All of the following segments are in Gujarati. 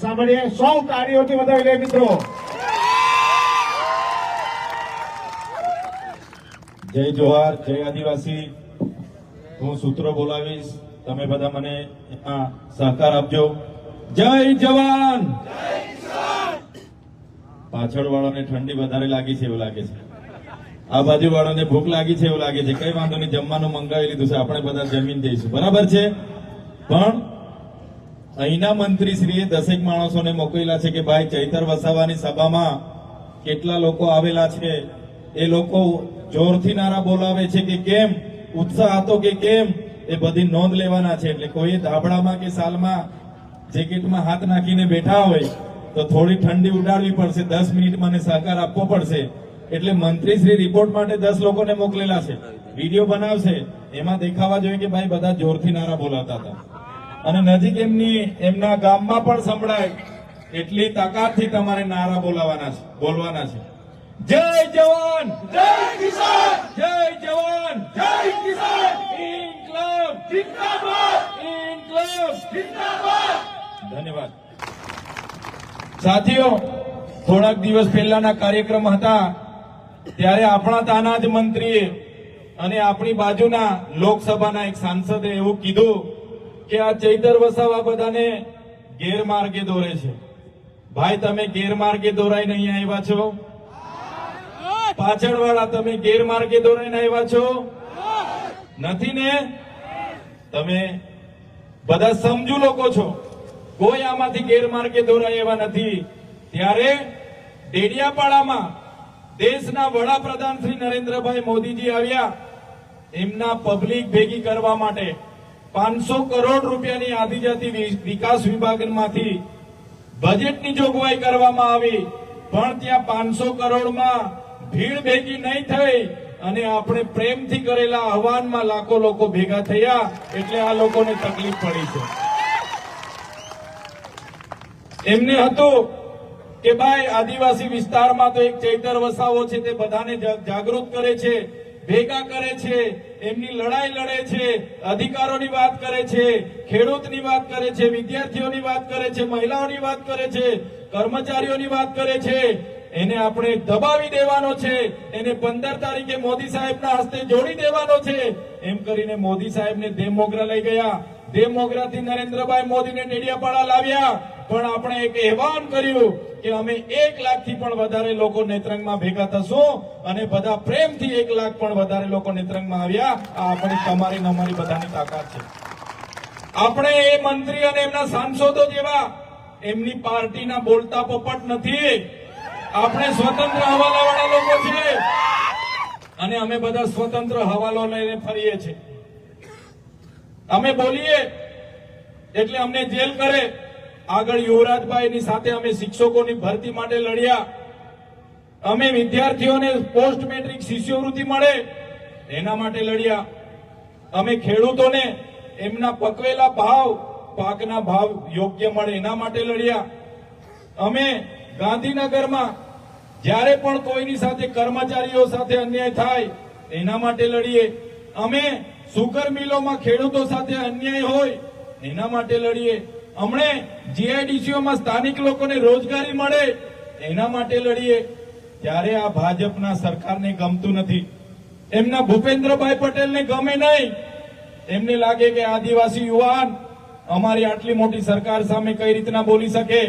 સાંભળીએ સૌ તાળીઓથી વધાવી લે મિત્રો. જય જોહાર, જય આદિવાસી. હું સૂત્રો બોલાવીશ. તમે બધા મને એમાં સહકાર આપજો. જય જવાન! પાછળ વાળાને ઠંડી વધારે લાગી છે એવું લાગે છે. આ બાજુ વાળાને ભૂખ લાગી છે એવું લાગે છે. કઈ વાંધો નહીં, જમવાનું મંગાવી લીધું છે. આપણે બધા જમીન જઈશું બરાબર છે? પણ અહીંના મંત્રીશ્રીએ દસેક માણસોને મોકલેલા છે કે ભાઈ ચૈતર વસાવાની સભામાં કેટલા લોકો આવેલા છે? એ લોકો જોરથી નારા બોલાવે છે કે કેમ? ઉત્સાહ હતો કે કેમ? એ બધી નોંધ લેવાના છે. એટલે કોઈ ધાબળામાં કે સાલમાં જેકેટમાં હાથ નાખીને બેઠા હોય, તો થોડી ઠંડી ઉડાડવી પડશે. દસ મિનિટ મને સહકાર આપવો પડશે. એટલે મંત્રીશ્રી રિપોર્ટ માટે દસ લોકોને મોકલેલા છે. વીડિયો બનાવશે. એમાં દેખાવા જોઈએ કે ભાઈ બધા જોરથી નારા બોલાવતા હતા. અને નજીક એમની એમના ગામમાં પણ સંભળાય. એટલી તાકાતથી તમારે નારા બોલાવાના છે બોલવાના છે. જય જવાન! જય કિસાન! જય જવાન! જય કિસાન! ઇન્કલાબ! જિંદાબાદ! ઇન્કલાબ! જિંદાબાદ! ધન્યવાદ. સાથીઓ થોડાક દિવસ પહેલાના કાર્યક્રમ હતા. ત્યારે આપણા તાના જ મંત્રીએ અને આપણી બાજુના લોકસભાના એક સાંસદે એવું કીધું કે આ ચૈતર વસાવા બધાને ગેરમાર્ગે દોરે છે. ભાઈ, તમે ગેરમાર્ગે દોરાઈને અહીંયા આવ્યા છો? પાછળવાળા, તમે ગેરમાર્ગે દોરાઈને આવ્યા છો? નથી ને? તમે બધા સમજુ લોકો છો. કોઈ આમાંથી ગેરમાર્ગે દોરાય એવા નથી. ત્યારે ડેડિયાપાડામાં દેશના વડાપ્રધાન શ્રી નરેન્દ્રભાઈ મોદીજી આવ્યા. એમના પબ્લિક ભેગી કરવા માટે. પાંચસો કરોડ રૂપિયાની આદિજાતિ વિકાસ વિભાગમાંથી બજેટની જોગવાઈ કરવામાં આવી. પણ ત્યાં પાંચસો કરોડમાં ભીડ ભેગી નહીં થઈ અને આપણે પ્રેમથી કરેલા આહવાનમાં લાખો લોકો ભેગા થયા એટલે આ લોકોને તકલીફ પડી છે. એમને હતું કે ભાઈ, આદિવાસી વિસ્તારમાં તો એક ચૈતર વસાવો છે તે બધાને જાગૃત કરે છે, ભેગા કરે છે. એમની લડાઈ લડે છે, અધિકારોની વાત કરે છે, ખેડૂતની વાત કરે છે, વિદ્યાર્થીઓની વાત કરે છે, મહિલાઓની વાત કરે છે, કર્મચારીઓની વાત કરે છે. એને આપણે દબાવી દેવાનો છે, એને પંદર તારીખે મોદી સાહેબના હસ્તે જોડી દેવાનો છે. એમ કરીને મોદી સાહેબને દેવમોગરા લઈ ગયા. દેવમોગરાથી નરેન્દ્રભાઈ મોદીને ડેડિયાપાડા લાવ્યા. પણ આપણે એક અહેવાન કર્યું કે અમે એક લાખથી પણ વધારે લોકો નેત્રંગમાં ભેગા થશું અને બધા પ્રેમથી એક લાખ પણ વધારે લોકો નેત્રંગમાં આવ્યા. આ આપણી તમારી અમારી બધાની તાકાત છે. આપણે એ મંત્રી અને એમના સાંસદો જેવા એમની પાર્ટીના બોલતા પોપટ નથી. આપણે સ્વતંત્ર હવાલાવાળા લોકો છીએ. અને અમે બધા સ્વતંત્ર હવાલો લઈને ફરીએ છીએ. અમે બોલીએ એટલે અમને જેલ કરે. આગળ યુવરાજભાઈની સાથે અમે શિક્ષકોની ભરતી માટે લડ્યા. અમે વિદ્યાર્થીઓને પોસ્ટ મેટ્રિક શિષ્યવૃત્તિ મળે, એના માટે લડ્યા. અમે ખેડૂતોને એમના પકવેલા ભાવ, પાકના ભાવ યોગ્ય મળે, એના માટે લડ્યા. અમે ગાંધીનગરમાં જ્યારે પણ કોઈની સાથે કર્મચારીઓ સાથે અન્યાય થાય, એના માટે લડીએ. અમે સુગર મિલોમાં ખેડૂતો સાથે અન્યાય હોય, એના માટે લડીએ. હમણે જીઆઈડીસીઓમાં સ્થાનિક લોકોને રોજગારી મળે, એના માટે લડીએ. ત્યારે આ ભાજપના સરકારને ગમતું નથી. એમના ભૂપેન્દ્રભાઈ પટેલને ગમે નહીં. એમને લાગે કે આદિવાસી યુવાન અમારી આટલી મોટી સરકાર સામે કઈ રીતના બોલી શકે?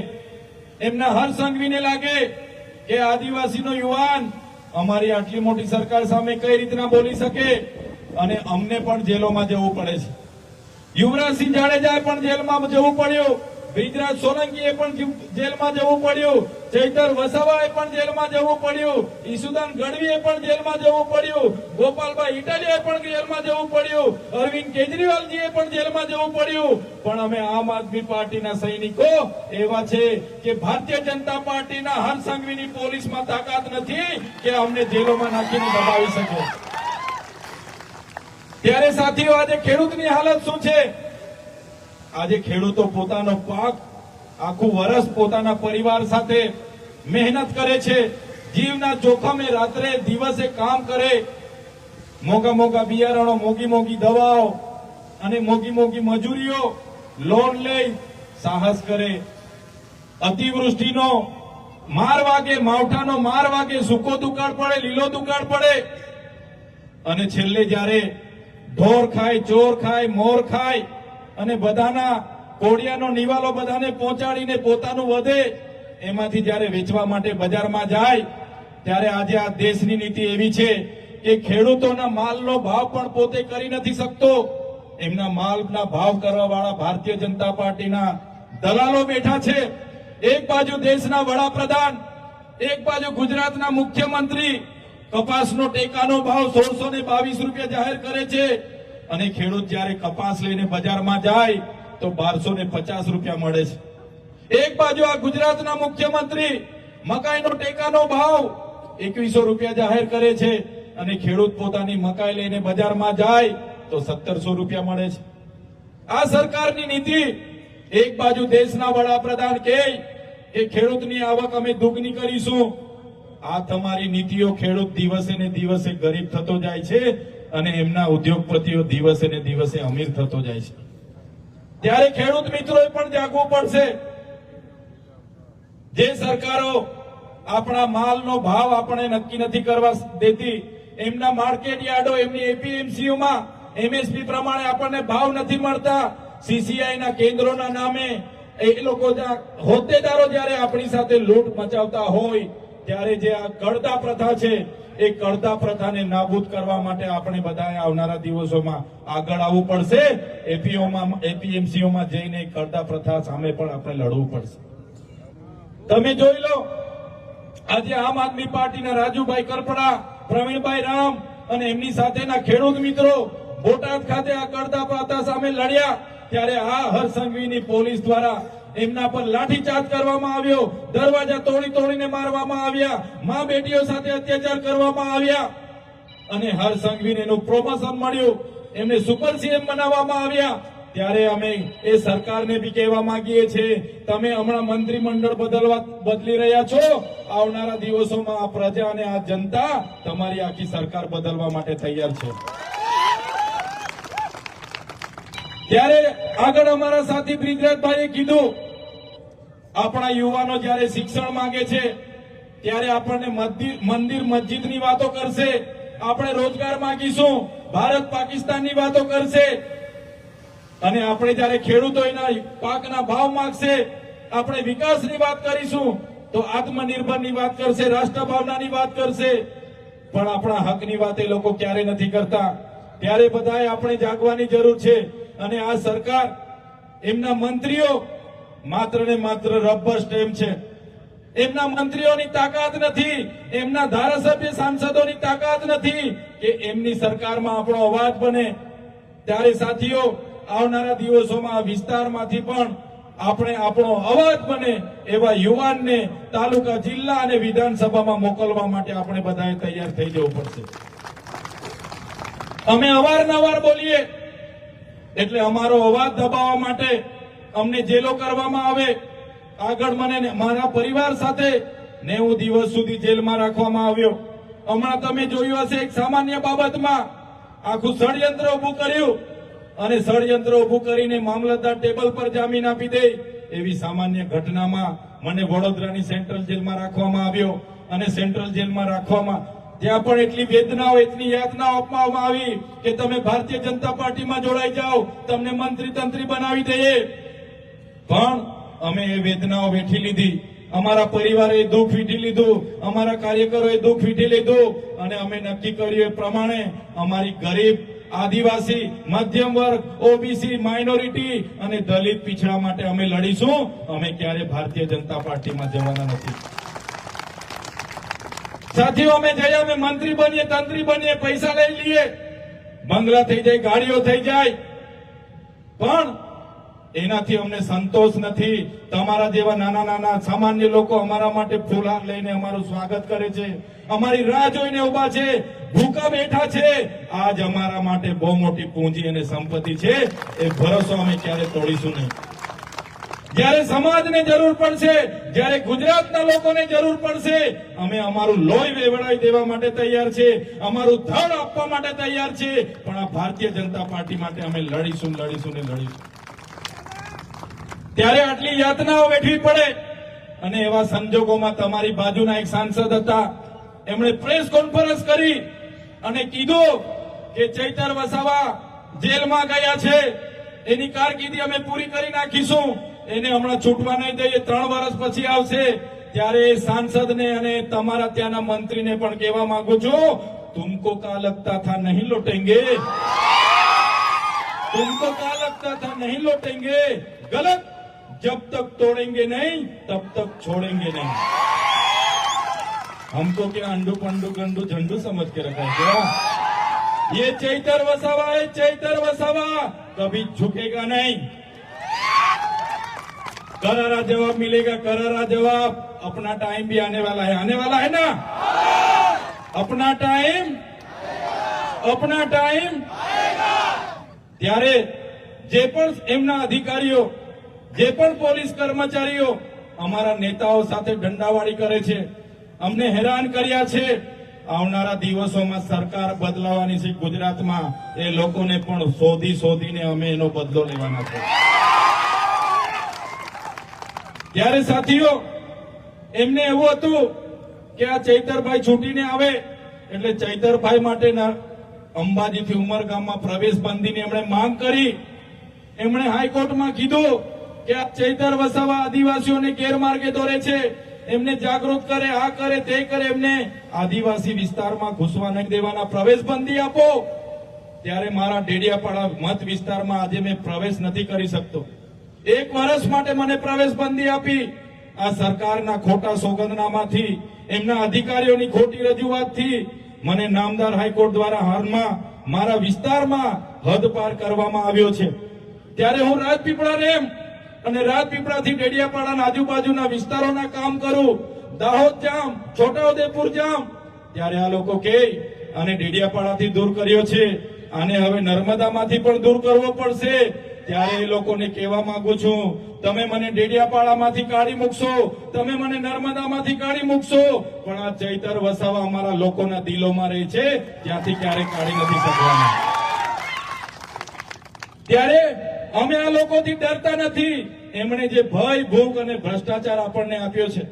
એમના હર સંઘવીને લાગે કે આદિવાસીનો યુવાન અમારી આટલી મોટી સરકાર સામે કઈ રીતના બોલી શકે? અને અમને પણ જેલોમાં જવું પડે છે. યુવરાજસિંહ જાડેજાએ પણ જેલમાં જવું પડ્યું. બ્રિજરાજ સોલંકીએ પણ જેલમાં જવું પડ્યું. ચૈતર વસાવાએ પણ જેલમાં જવું પડ્યું. ઈસુદાન ગઢવીએ પણ જેલમાં જવું પડ્યું. ગોપાલભાઈ ઇટાલિયાએ પણ જેલમાં જવું પડ્યું. અરવિંદ કેજરીવાલજીએ પણ જેલમાં જવું પડ્યું. પણ અમે આમ આદમી પાર્ટીના સૈનિકો, એવા છે કે ભારતીય જનતા પાર્ટીના હર સંઘવીની પોલીસમાં તાકાત નથી કે અમને જેલોમાં નાખીને દબાવી શકે. ત્યારે સાથીઓ, આજે ખેડૂતની હાલત શું છે? આજે ખેડૂતો પોતાનો પાક આખું વર્ષ પોતાના પરિવાર સાથે મહેનત કરે છે. જીવના જોખમે રાત્રે દિવસે કામ કરે. મોંઘા મોંઘા બિયારણો, મોંઘી મોંઘી દવાઓ અને મોંઘી મોંઘી મજૂરીઓ લોન લઈ સાહસ કરે. અતિવૃષ્ટિનો માર વાગે, માવઠાનો માર વાગે, સૂકો દુકાળ પડે, લીલો દુકાળ પડે. અને છેલ્લે જ્યારે ઢોર ખાય, ચોર ખાય, મોર ખાય અને બધાના કોડિયાનો નિવાલો બધાને પહોંચાડીને પોતાનું વધે, એમાંથી જ્યારે વેચવા માટે બજારમાં જાય, ત્યારે આજે આ દેશની નીતિ એવી છે કે ખેડૂતોના માલનો ભાવ પણ પોતે કરી નથી શકતો. એમના માલના ભાવ કરવા વાળા ભારતીય જનતા પાર્ટીના દલાલો બેઠા છે. એક બાજુ દેશના વડાપ્રધાન, એક બાજુ ગુજરાતના મુખ્યમંત્રી કપાસનો ટેકાનો ભાવ સોળસો ને બાવીસ રૂપિયા જાહેર કરે છે. અને ખેડૂત જ્યારે કપાસ લઈને બજારમાં જાય, તો બારસો ને પચાસ રૂપિયા મળે છે. એક બાજુ આ ગુજરાતના મુખ્યમંત્રી મકાઈનો ટેકાનો ભાવ એકવીસો રૂપિયા જાહેર કરે છે અને ખેડૂત પોતાની મકાઈ લઈને બજારમાં જાય, તો સત્તરસો રૂપિયા મળે છે. આ સરકારની નીતિ એક બાજુ દેશના વડાપ્રધાન કે ખેડૂતની આવક અમે દુગની કરીશું આ તમારી નીતિઓ ખેડૂત દિવસે ને દિવસે ગરીબ થતો જાય છે અને એમના ઉદ્યોગપતિઓ દિવસે ને દિવસે અમીર થતો જાય છે. ત્યારે ખેડૂત મિત્રોએ પણ જાગવું પડશે. જે સરકારો આપણા માલનો ભાવ આપણે નક્કી નથી કરવા દેતી, એમના માર્કેટ યાર્ડો, એમની એપીએમસીઓમાં એમએસપી પ્રમાણે આપણને ભાવ નથી મળતા. સીસીઆઈ ના કેન્દ્રોના નામે એ લોકો હોદ્દેદારો જયારે આપણી સાથે લૂંટ મચાવતા હોય ત્યારે જે આ કડતા પ્રથા છે, એ કડતા પ્રથાને નાબૂદ કરવા માટે આપણે બધાએ આવનારા દિવસોમાં આગળ આવવું પડશે. એપીઓમાં, એપીએમસીઓમાં જઈને કડતા પ્રથા સામે પણ આપણે લડવું પડશે. તમે જોઈ લો, આજે આમ આદમી પાર્ટીના રાજુભાઈ કરપડા, પ્રવીણભાઈ રામ અને એમની સાથેના ખેડૂત મિત્રો બોટાદ ખાતે આ કરતા પ્રથા સામે લડ્યા. ત્યારે આ હરસંઘવીની પોલીસ દ્વારા એમના પર લાઠીચાર્જ કરવામાં આવ્યો. દરવાજા તોડી તોડીને મારવામાં આવ્યા. મા બેટીઓ સાથે અત્યાચાર કરવામાં આવ્યા. અને હરસંઘવીને એનું પ્રોમોશન મળ્યું. એમને સુપર સીએમ બનાવવામાં આવ્યા. ત્યારે અમે એ સરકારને બી કહેવા માંગીએ છીએ, તમે હમણાં મંત્રીમંડળ બદલવા બદલી રહ્યા છો. આવનારા દિવસોમાં આ પ્રજા અને આ જનતા તમારી આખી સરકાર બદલવા માટે તૈયાર છે. ત્યારે આગળ અમારા સાથી બ્રિજરાજભાઈએ કીધું, આપણા યુવાનો જ્યારે શિક્ષણ માંગે છે, ત્યારે આપણને મંદિર મસ્જિદની વાતો કરશે. આપણે રોજગાર માંગીશું, ભારત પાકિસ્તાનની વાતો કરશે. અને આપણે જ્યારે ખેડૂતો એના પાકના ભાવ માંગશે, આપણે વિકાસની વાત કરીશું, તો આત્મનિર્ભરની વાત કરશે રાષ્ટ્ર ભાવનાની વાત કરશે. પણ આપણા હકની વાત એ લોકો ક્યારે નથી કરતા. ત્યારે બધાએ આપણે જાગવાની જરૂર છે. અને આ સરકાર એમના મંત્રીઓ માત્ર ને માત્ર રબર સ્ટેમ્પ છે. એમના મંત્રીઓની તાકાત નથી, એમના ધારાસભ્ય સાંસદોની તાકાત નથી કે એમની સરકારમાં આપણો અવાજ બને. ત્યારે સાથીઓ, આવનારા દિવસોમાં આ વિસ્તારમાંથી પણ આપણે આપણો અવાજ બને એવા યુવાનને તાલુકા, જિલ્લા અને વિધાનસભામાં મોકલવા માટે આપણે બધાએ તૈયાર થઈ જવું પડશે. અમે અવારનવાર બોલીએ એટલે અમારો અવાજ દબાવવા માટે અમને જેલો કરવામાં આવે. આગળ મને મારા પરિવાર સાથે નેવું દિવસ સુધી જેલમાં રાખવામાં આવ્યો. હમણાં તમે જોયું હશે એક સામાન્ય બાબતમાં આખું ષડયંત્ર ઊભું કર્યું અને ષડયંત્ર ઊભું કરીને મામલતદાર ટેબલ પર જામીન આપી દે એવી સામાન્ય ઘટનામાં મને વડોદરાની સેન્ટ્રલ જેલમાં રાખવામાં આવ્યો. અને સેન્ટ્રલ જેલમાં રાખવામાં ત્યાં પણ એટલી વેદનાઓ, એટલી યાતનાઓ આપવામાં આવી કે તમે ભારતીય જનતા પાર્ટીમાં જોડાઈ જાઓ, તમને મંત્રી તંત્રી બનાવી દઈએ. પણ અમે એ વેદનાઓ વેઠી લીધી. અમારા પરિવારે દુઃખ વીઠી લીધું, અમારા કાર્યકરોએ દુઃખ વીઠી લીધું અને અમે નક્કી કર્યું એ પ્રમાણે અમારી ગરીબ, આદિવાસી, મધ્યમ વર્ગ, ઓબીસી, માઇનોરિટી અને દલિત પીછડા માટે અમે લડીશું. અમે ક્યારે ભારતીય જનતા પાર્ટીમાં જવાના નથી. સાથીઓ, અમે જઈએ અમે મંત્રી બનીએ, તંત્રી બનીએ, પૈસા લઈ લઈએ. બંગલા થઈ જાય, ગાડીઓ થઈ જાય. પણ એનાથી અમને સંતોષ નથી. તમારા જેવા નાના નાના સામાન્ય લોકો અમારા માટે ફૂલહાર લઈને અમારું સ્વાગત કરે છે. અમારી રાહ જોઈને ઊભા છે. ભૂકા બેઠા છે. આજ અમારા માટે બહુ મોટી પૂંજી અને સંપત્તિ છે. એ ભરોસો અમે ક્યારે તોડીશું નહીં. જ્યારે સમાજને જરૂર પડશે, જ્યારે ગુજરાતના લોકોને જરૂર પડશે, અમે અમારું લોહી વેવડાવી દેવા માટે તૈયાર છે, અમારું ધડ આપવા માટે તૈયાર છે, પણ આ ભારતીય જનતા પાર્ટી માટે અમે લડીશું લડીશું ને લડીશું. ત્યારે આટલી યાતનાઓ વેઠવી પડે, અને એવા સંજોગોમાં તમારી બાજુના એક સાંસદ હતા, એમણે પ્રેસ કોન્ફરન્સ કરી, અને કીધું કે ચૈતર વસાવા જેલમાં ગયા છે, એની કારકિર્દી અમે પૂરી કરી નાખીશું. એને હમણાં છૂટવા નહીં દઈએ ત્રણ વર્ષ પછી આવશે ત્યારે એ સાંસદને અને તમારા ત્યાંના મંત્રીને પણ કહેવા માંગુ છું તુમકો કા લગતા થા નહીં લોટેંગે तुमको क्या लगता था नहीं लौटेंगे गलत जब तक तोड़ेंगे नहीं तब तक छोड़ेंगे नहीं हमको क्या अंडू पंडू गंडू झंडू समझ के रखा है क्या ये चैतर वसावा है चैतर वसावा कभी झुकेगा नहीं करारा जवाब मिलेगा करारा जवाब अपना टाइम भी आने वाला है आने वाला है ना अपना टाइम अपना टाइम ત્યારે જે પણ એમના અધિકારીઓ જે પણ પોલીસ કર્મચારીઓ અમારા નેતાઓ સાથે દંડાવાળી કરે છે અમને હેરાન કર્યા છે આવનારા દિવસોમાં સરકાર બદલાવાની છે ગુજરાતમાં એ લોકોને પણ શોધી શોધીને અમે એનો બદલો લેવાના છે ત્યારે સાથીઓ, એમને એવું હતું કે આ ચૈતરભાઈ છૂટીને આવે, એટલે ચૈતરભાઈ માટેના અંબાજીથી ઉમરગામમાં પ્રવેશ બંધીની એમણે માંગ કરી. એમણે હાઈકોર્ટમાં કીધું કે આ ચૈતર વસાવા આદિવાસીઓને ગેરમાર્ગે દોરે છે. એમને જાગૃત કરે, આ કરે, તે કરે, એમને આદિવાસી વિસ્તારમાં ઘૂસવા નહીં દેવાના પ્રવેશ બંધી આપો. ત્યારે મારા ડેડિયાપાડા મત વિસ્તારમાં આજે મેં પ્રવેશ નથી કરી શકતો. એક વર્ષ માટે મને પ્રવેશ બંધી આપી. આ સરકારના ખોટા સોગંદનામાથી, એમના અધિકારીઓની ખોટી રજૂઆતથી મને નામદાર હાઈકોર્ટ દ્વારા હાલમાં મારા વિસ્તારમાં હદ પાર કરવામાં આવ્યો છે. ત્યારે હું રાજપીપળા રેમ અને રાજપીપળાથી ડેડિયાપાડાના આજુબાજુના વિસ્તારોના કામ કરું. દાહોદ જામ, છોટાઉદેપુર જામ. ત્યારે આ લોકો કે અને ડેડિયાપાડાથી દૂર કર્યો છે. આને હવે નર્મદામાંથી પણ દૂર કરવો પડશે. ત્યારે એ લોકોને કહેવા માંગુ છું, તમે મને ડેડિયાપાડામાંથી કાઢી મૂકશો, તમે મને નર્મદામાંથી કાઢી મૂકશો. પણ આ ચૈતર વસાવા અમારા લોકોના દિલોમાં રહે છે ત્યાંથી ક્યારેય કાઢી નથી શકવાના. ત્યારે અમે આ લોકોથી ડરતા નથી. એમણે જે ભય, ભૂખ અને ભ્રષ્ટાચાર આપણને આપ્યો છે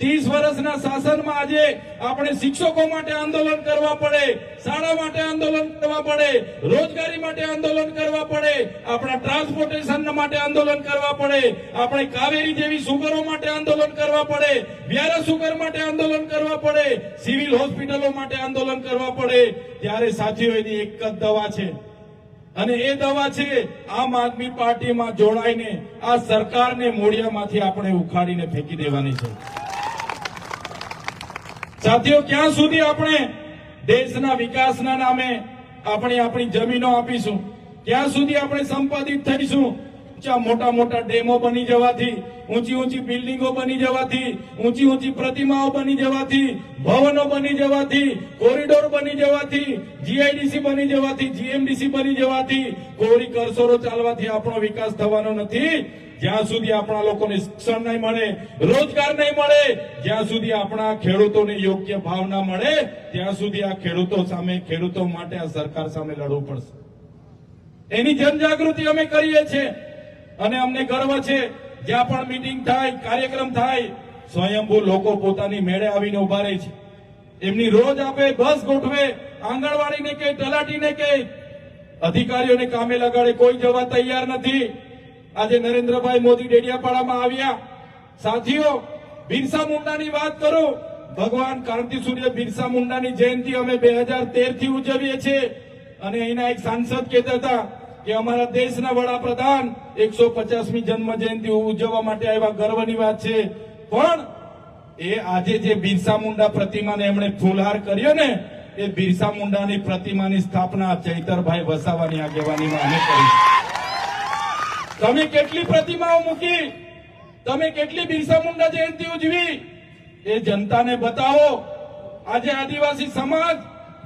ત્રીસ વર્ષના શાસનમાં આજે આપણે શિક્ષકો માટે આંદોલન કરવા પડે, શાળા માટે આંદોલન કરવા પડે, રોજગારી માટે આંદોલન કરવા પડે, આપણા ટ્રાન્સપોર્ટેશન માટે આંદોલન કરવા પડે, આપણે કાવેરી જેવી સુગરો માટે આંદોલન કરવા પડે, વ્યારા સુગર માટે આંદોલન કરવા પડે, સિવિલ હોસ્પિટલો માટે આંદોલન કરવા પડે. ત્યારે સાથીઓ, એની એક જ દવા છે. અને એ દવા છે આમ આદમી પાર્ટીમાં જોડાઈને આ સરકારને મોડિયામાંથી આપણે ઉખાડીને ફેંકી દેવાની છે. સાથીઓ, ક્યાં સુધી આપણે દેશના વિકાસના નામે આપણે આપણી જમીનો આપીશું? ક્યાં સુધી આપણે સંપાદિત થઈશું? ઊંચા મોટા મોટા ડેમો બની જવાથી, ઊંચી ઊંચી બિલ્ડિંગો બની જવાથી, ઊંચી ઊંચી પ્રતિમાઓ બની જવાથી, ભવનો બની જવાથી, કોરિડોર બની જવાથી, જીઆઈડીસી બની જવાથી, જીએમડીસી બની જવાથી, કોરી કરસોરો ચાલવાથી આપણો વિકાસ થવાનો નથી. જ્યાં સુધી આપણા લોકોને શિક્ષણ નહીં મળે, રોજગાર નહીં મળે, જ્યાં સુધી આપણા ખેડૂતોને યોગ્ય ભાવ ના મળે, ત્યાં સુધી આ ખેડૂતો સામે, ખેડૂતો માટે આ સરકાર સામે લડવું પડશે. એની જનજાગૃતિ અમે કરીએ છીએ. અને અમને ગર્વ છે, જ્યાં પણ મીટિંગ થાય, કાર્યક્રમ થાય, સ્વયંભૂ લોકો પોતાની મેળે આવીને ઊભા રહે છે. એમની રોજ આપે, બસ ગોઠવે, આંગણવાડીને કે, તલાટીને કે, અધિકારીઓને કામે લગાડે, કોઈ જવા તૈયાર નથી. આજે નરેન્દ્રભાઈ મોદી ડેડિયાપાડામાં આવ્યા. સાથીઓ, બિરસા મુંડાની વાત કરું. ભગવાન કાંતિ સૂર્ય બિરસા મુંડાની જયંતિ અમે બે હજાર તેરથી ઉજવીએ છીએ. અને અહીંના એક સાંસદ કહેતા હતા કે, અમારા દેશના વડાપ્રધાન એકસો પચાસમી જન્મ જયંતિ ઉજવવા માટે આવ્યા ગર્વની વાત છે. પણ એ આજે જે બિરસા મુંડા પ્રતિમાને એમણે ફૂલહાર કર્યો ને, એ બિરસા મુંડાની પ્રતિમાની સ્થાપના ચૈતરભાઈ વસાવાની આગેવાનીમાં અમે કરી. તમે કેટલી પ્રતિમાઓ મૂકી? તમે કેટલી બિરસા મુંડા જયંતિ ઉજવી? એ જનતાને બતાવો. આજે આદિવાસી સમાજ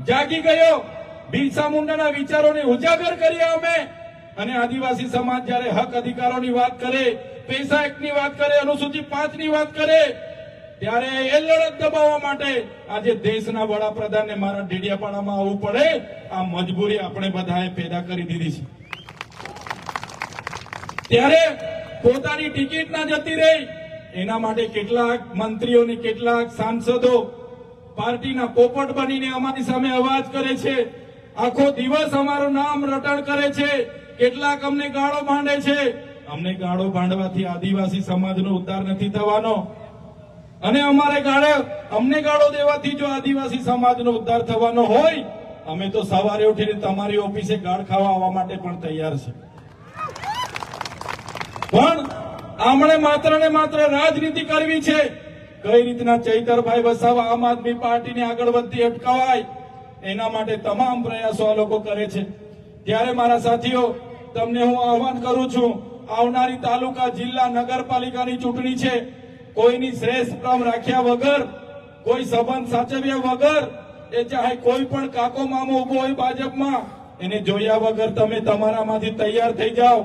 જાગી ગયો. બિરસા મુંડાના વિચારોને ઉજાગર કર્યા અમે. અને આદિવાસી સમાજ જ્યારે હક અધિકારોની વાત કરે, પૈસા એક્ટની વાત કરે, અનુસૂચિત પાંચની વાત કરે, ત્યારે એ લડત દબાવવા માટે આજે દેશના વડાપ્રધાનને મારા ડેડિયાપાડામાં આવવું પડે. આ મજબૂરી આપણે બધાએ પેદા કરી દીધી છે. ત્યારે પોતાની ટિકિટ ના જતી રહી. એના માટે કેટલાક મંત્રીઓને કેટલાક સાંસદો પાર્ટીના પોપટ બનીને અમારી સામે અવાજ કરે છે. આખો દિવસ અમારું નામ રટણ કરે છે. કેટલાક અમને ગાળો ભાંડે છે. અમને ગાળો ભાંડવાથી આદિવાસી સમાજનો ઉદ્ધાર નથી થવાનો. અને અમારે ગાળે અમને ગાળો દેવાથી જો આદિવાસી સમાજનો ઉદ્ધાર થવાનો હોય, અમે તો સવારે ઉઠીને તમારી ઓફિસે ગાળ ખાવા આવવા માટે પણ તૈયાર છે. પણ આમણે માત્ર ને માત્ર રાજનીતિ કરવી છે. કઈ રીતના ચૈતરભાઈ વસાવા આમ આદમી પાર્ટીને આગળ વધતી અટકાવાય, એના માટે તમામ પ્રયાસો આ લોકો કરે છે. ત્યારે મારા સાથીઓ તમને હું આહવાન કરું છું, આવનારી તાલુકા જિલ્લા નગરપાલિકાની ચૂંટણી છે. કોઈની શ્રેષ્ઠ ક્રમ રાખ્યા વગર, કોઈ સંબંધ સાચવ્યા વગર, એ ચાહે કોઈ પણ કાકો મામો ઊભો હોય ભાજપમાં, એને જોયા વગર તમે તમારામાંથી તૈયાર થઈ જાઓ.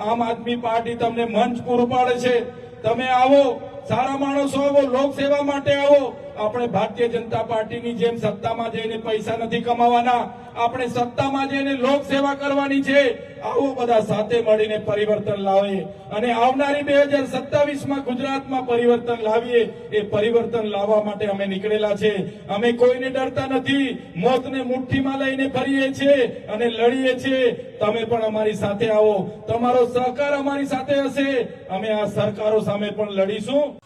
આમ આદમી પાર્ટી તમને મંચ પૂરું પાડે છે. તમે આવો, સારા માણસો આવો, લોકસેવા માટે આવો. આપણે ભારતીય જનતા પાર્ટીની જેમ સત્તામાં જઈને પૈસા નથી કમાવાના. આપણે સત્તામાં જઈને લોકસેવા કરવાની છે. આવો બધા સાથે મળીને પરિવર્તન લાવીએ અને આવનારી બે હજાર સત્તાવીસમાં ગુજરાતમાં પરિવર્તન લાવીએ, એ પરિવર્તન લાવવા માટે અમે નીકળેલા છે. અમે કોઈને ડરતા નથી, મોતને મુઠ્ઠીમાં લઈને ફરીએ છીએ અને લડીએ છીએ. તમે પણ અમારી સાથે આવો. તમારો સહકાર અમારી સાથે હશે. અમે આ સરકારો સામે પણ લડીશું.